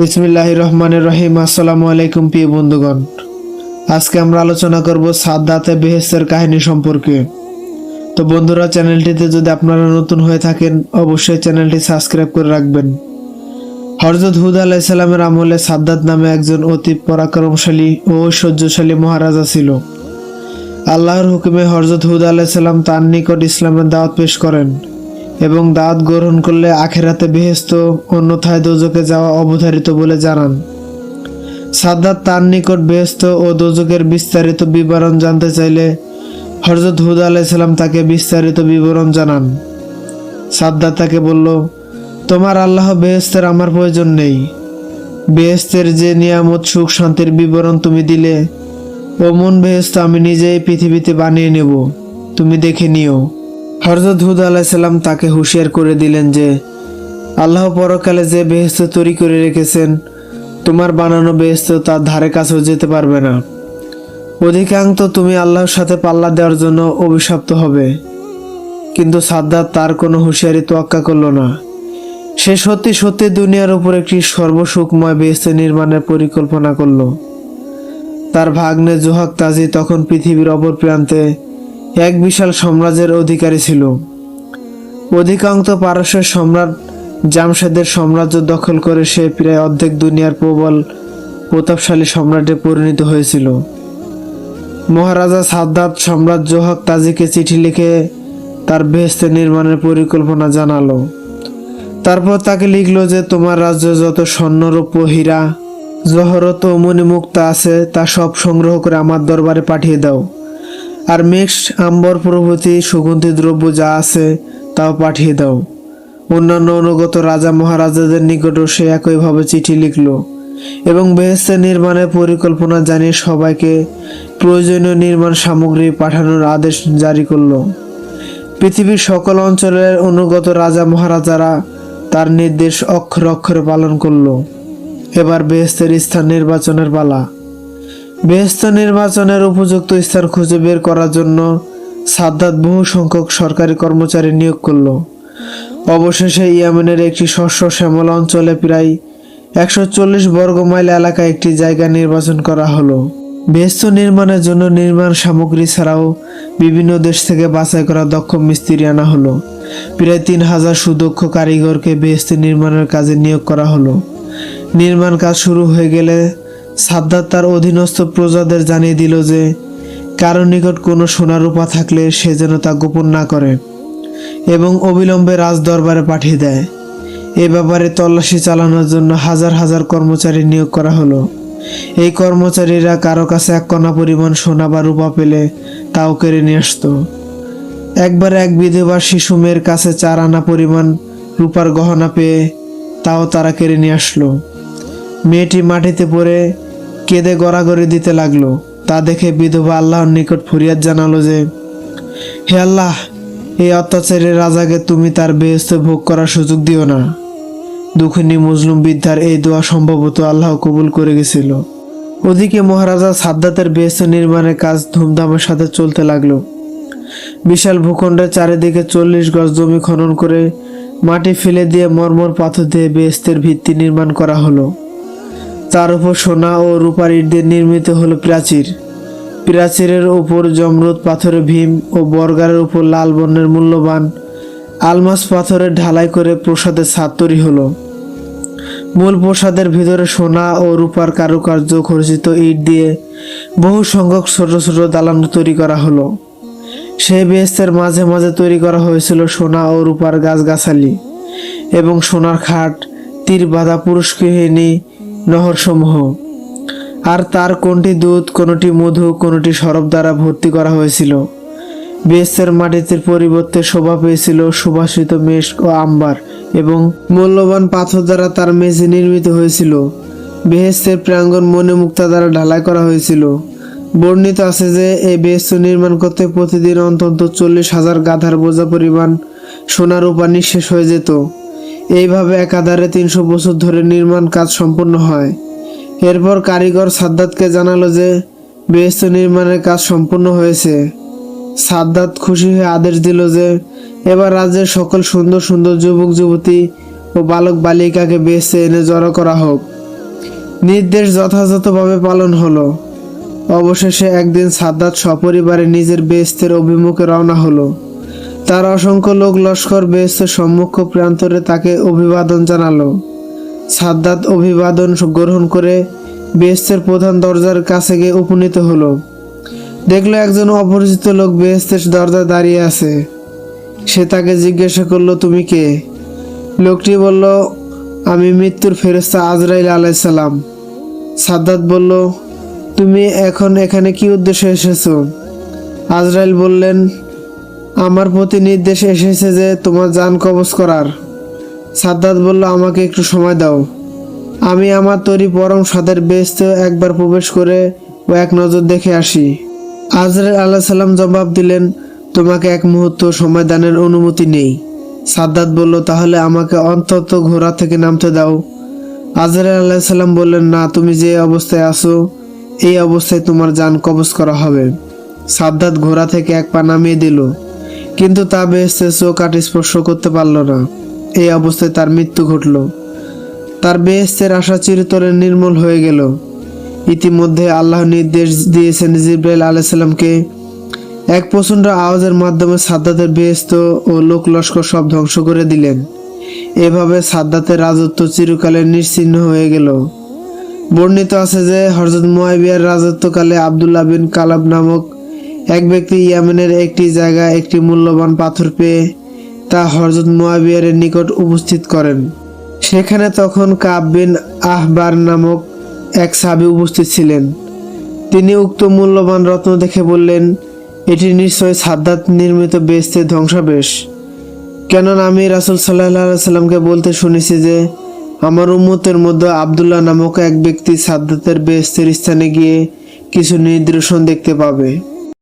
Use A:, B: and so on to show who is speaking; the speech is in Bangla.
A: বিসমিল্লাহ রহমানের রহিম। আসসালামু আলাইকুম প্রিয় বন্ধুগণ। আজকে আমরা আলোচনা করব সাদ্দাতে বেহেস্তের কাহিনী সম্পর্কে। তো বন্ধুরা, চ্যানেলটিতে যদি আপনারা নতুন হয়ে থাকেন, অবশ্যই চ্যানেলটি সাবস্ক্রাইব করে রাখবেন। হরজত হুদ আলাইসাল্লামের আমলে সাদ্দাত নামে একজন অতি পরাক্রমশালী ও ঐশ্বর্যশালী মহারাজা ছিল। আল্লাহর হুকুমে হরজত হুদ আলাইসাল্লাম তার নিকট ইসলামের দাওয়াত পেশ করেন। এবং দাওয়াত গ্রহণ করলে আখেরাতে বেহেস্ত অন্যথায় দোজকে যাওয়া অবধারিত বলে জানান। সাদ্দাত তার নিকট বেহেস্ত ও দোজকের বিস্তারিত বিবরণ জানতে চাইলে হরজত হুদ আলাইসাল্লাম তাকে বিস্তারিত বিবরণ জানান। সাদ্দাত তাকে বলল, তোমার আল্লাহ বেহেস্তের আমার প্রয়োজন নেই। বেহেস্তের যে নিয়ামত, সুখ, শান্তির বিবরণ তুমি দিলে, ও মন বেহেস্ত আমি নিজেই পৃথিবীতে বানিয়ে নেব। তুমি দেখে নিও। হরজত হুদ আলাইসাল্লাম তাকে হুঁশিয়ার করে দিলেন যে, আল্লাহ পরকালে যে বেহেস্ত তৈরি করে রেখেছেন, তোমার বানানো বেহেস্ত তার ধারে কাছেও যেতে পারবে না। অধিকাংশ তুমি আল্লাহর সাথে পাল্লা দেওয়ার জন্য অভিশপ্ত হবে। কিন্তু সাদ্দাত তার কোনো হুঁশিয়ারি তোয়াক্কা করল না। সে সত্যি সত্যি দুনিয়ার উপর একটি সর্বসুখময় বেহেস্ত নির্মাণের পরিকল্পনা করল। তার ভাগ্নে জোহাক তাজি তখন পৃথিবীর অপর প্রান্তে এক বিশাল সাম্রাজ্যের অধিকারী ছিল। অধিকাংশ পারস্যের সম্রাট জামশেদের সাম্রাজ্য দখল করে সে প্রায় অর্ধেক দুনিয়ার প্রবল, প্রতাপশালী সম্রাটে পরিণত হয়েছিল। মহারাজা সাদ্দাত সম্রাট জোহাক তাজিকে চিঠি লিখে তার বেহেস্তে নির্মাণের পরিকল্পনা জানালো। তারপর তাকে লিখল যে, তোমার রাজ্য যত স্বর্ণরূপ হীরা, জহরত মণিমুক্তা আছে, তা সব সংগ্রহ করে আমার দরবারে পাঠিয়ে দাও। আর মিক্স আম্বর প্রভৃতি সুগন্ধি দ্রব্য যা আছে, তাও পাঠিয়ে দাও। অন্যান্য অনুগত রাজা মহারাজাদের নিকটও সে একইভাবে চিঠি লিখল এবং বেহেস্তে নির্মাণের পরিকল্পনা জানিয়ে সবাইকে প্রয়োজনীয় নির্মাণ সামগ্রী পাঠানোর আদেশ জারি করল। পৃথিবীর সকল অঞ্চলের অনুগত রাজা মহারাজারা তার নির্দেশ অক্ষর অক্ষরে পালন করল। এবার বেহেস্তের স্থান নির্বাচনের পালা। বেহেস্ত নির্বাচনের উপযুক্ত স্থান খুঁজে বের করার জন্য সাদ্দাত বহু সংখ্যক সরকারি কর্মচারী নিয়োগ করল। অবশেষে ইয়ামেনের একটি শস্য শ্যামল অঞ্চলে প্রায় একশো চল্লিশ বর্গ মাইল এলাকায় একটি জায়গা নির্বাচন করা হলো। বেহেস্ত নির্মাণের জন্য নির্মাণ সামগ্রী ছাড়াও বিভিন্ন দেশ থেকে বাছাই করা দক্ষ মিস্ত্রি আনা হলো। প্রায় তিন হাজার সুদক্ষ কারিগরকে বেহেস্ত নির্মাণের কাজে নিয়োগ করা হলো। নির্মাণ কাজ শুরু হয়ে গেলে সাদ্দাত তার অধীনস্থ প্রজাদের জানিয়ে দিল যে, কারও নিকট কোনো সোনা রূপা থাকলে সে যেন তা গোপন না করে এবং অবিলম্বে রাজ দরবারে পাঠিয়ে দেয়। এ ব্যাপারে তল্লাশি চালানোর জন্য হাজার হাজার কর্মচারী নিয়োগ করা হলো। এই কর্মচারীরা কারও কাছে এক কণা পরিমাণ সোনা বা রূপা পেলে তাও কেড়ে নিয়ে আসতো। একবার এক বিধবা শিশু মেয়ের কাছে চার আনা পরিমাণ রূপার গহনা পেয়ে তাও তারা কেড়ে নিয়ে আসলো। মেয়েটি মাটিতে পড়ে কেঁদে গড়াগড়ি দিতে লাগল। তা দেখে বিধবা আল্লাহর নিকট ফরিয়াদ জানালো যে, হে আল্লাহ, এই অত্যাচারের রাজাকে তুমি তার বেহস্ত ভোগ করার সুযোগ দিও না। দুঃখিনী মুসলিম বিদ্যার এই দোয়া সম্ভবত আল্লাহ কবুল করে গেছিল। ওদিকে মহারাজা সাদ্দাতের বেহস্ত নির্মাণের কাজ ধুমধামের সাথে চলতে লাগল। বিশাল ভূখণ্ডের চারিদিকে চল্লিশ গজ জমি খনন করে মাটি ফেলে দিয়ে মর্মর পাথর দিয়ে বেহেস্তের ভিত্তি নির্মাণ করা হলো। তার উপর সোনা ও রূপার ইট দিয়ে নির্মিত হলো প্রাচীর। প্রাচীরের উপর জমরুদ পাথরের ভীম ও বর্গারের উপর লাল বর্ণের মূল্যবান আলমাস পাথরের ঢালাই করে প্রসাদের ছাদ তৈরি হলো। মূল প্রসাদের ভিতরে সোনা ও রূপার কারুকার্য খরচিত ইট দিয়ে বহু সংখ্যক ছোট ছোট দালান তৈরি করা হলো। সেই বেহেস্তের মাঝে মাঝে তৈরি করা হয়েছিল সোনা ও রূপার গাছগাছালি এবং সোনার খাট, তীর বাঁধা পুরস্কৃহিণী নহরসমূহ। আর তার কোনটি দুধ কোনটি মধু, কোনটি সরব দ্বারা ভর্তি করা হয়েছিল? বেহেস্তের মাটিতে পরিবর্তে শোভা পেয়েছিল সুভাষিত মেষ ও আম্বার এবং মূল্যবান পাথর দ্বারা তার মেঝে নির্মিত হয়েছিল। বেহেস্তের প্রাঙ্গণ মনে মুক্তা দ্বারা ঢালাই করা হয়েছিল। বর্ণিত আছে যে, এই বেহেস্ত নির্মাণ করতে প্রতিদিন অন্তত চল্লিশ হাজার গাধার বোঝা পরিমাণ সোনার উপা নিঃশেষ হয়ে যেত। এইভাবে একাধারে তিনশো বছর ধরে নির্মাণ কাজ সম্পন্ন হয়। এরপর কারিগর সাদ্দাতকে জানালো যে বেহেস্ত নির্মাণের কাজ সম্পূর্ণ হয়েছে। সাদ্দাত খুশি হয়ে আদেশ দিল যে, এবার রাজ্যের সকল সুন্দর সুন্দর যুবক, যুবতী ও বালক, বালিকাকে বেছে এনে জড়ো করা হোক। নির্দেশ যথাযথভাবে পালন হলো। অবশেষে একদিন সাদ্দাত সপরিবারে নিজের বেস্তের অভিমুখে রওনা হলো। তার অসংখ্য লোক লস্কর বেস্তের সম্মুখ প্রান্তরে তাকে অভিবাদন জানালো। সাদ্দাত অভিবাদন গ্রহণ করে বেহেস্তের প্রধান দরজার কাছে গিয়ে উপনীত হলো। দেখল একজন অপরিচিত লোক বেহেস্তের দরজায় দাঁড়িয়ে আছে। সে তাকে জিজ্ঞাসা করল, তুমি কে? লোকটি বলল, আমি মৃত্যুর ফেরস্তা আজরাইল আলাইসাল্লাম সাদ্দাত বলল, তুমি এখন এখানে কি উদ্দেশ্যে এসেছ? আজরাইল বললেন আমার প্রতি নির্দেশ এসেছে যে তোমার যান কবজ করার। সাদ্দাত বলল, আমাকে একটু সময় দাও। আমি আমার তৈরি পরম স্বাদের বেস্ত একবার প্রবেশ করে ও এক নজর দেখে আসি। আজরাইল আল্লাহ সাল্লাম জবাব দিলেন, তোমাকে এক মুহূর্ত সময় দানের অনুমতি নেই। সাদ্দাত বলল, তাহলে আমাকে অন্তত ঘোড়া থেকে নামতে দাও। আজরাইল আল্লাহ সাল্লাম বললেন, না, তুমি যে অবস্থায় আছো, এই অবস্থায় তোমার যান কবজ করা হবে। সাদ্দাত ঘোড়া থেকে এক পা নামিয়ে দিল। কিন্তু তা বেহেস্তে চোখ আট স্পর্শ করতে পারল না। এই অবস্থায় তার মৃত্যু ঘটল। তার বেহেস্তের আশা চিরতরে নির্মূল হয়ে গেল। ইতিমধ্যে আল্লাহ নির্দেশ দিয়েছেন জিব্রাইল আলাইসাল্লামকে এক প্রচণ্ড আওয়াজের মাধ্যমে সাদ্দাতের বেহেস্ত ও লোক লস্কর সব ধ্বংস করে দিলেন। এভাবে সাদ্দাতের রাজত্ব চিরকালে নিশ্চিহ্ন হয়ে গেল। বর্ণিত আছে যে হরজত মুয়াবিয়ার রাজত্বকালে আবদুল্লাহ বিন কালাব নামক এক ব্যক্তি ইয়ামেনের একটি জায়গায় একটি মূল্যবান পাথর পেয়ে তা হরজত মুয়াবিয়ারের নিকট উপস্থিত করেন। সেখানে তখন কাব বিন আহবার নামক এক সাবি উপস্থিত ছিলেন। তিনি উক্ত মূল্যবান রত্ন দেখে বললেন, এটি নিশ্চয় সাদ্দাত নির্মিত বেস্তের ধ্বংসাবেশ। কেননা আমি রাসুল সাল্লাহ সাল্লামকে বলতে শুনেছি যে, আমার উম্মতের মধ্যে আবদুল্লাহ নামক এক ব্যক্তি সাদ্দাতের বেস্তের স্থানে গিয়ে কিছু নিদর্শন দেখতে পাবে।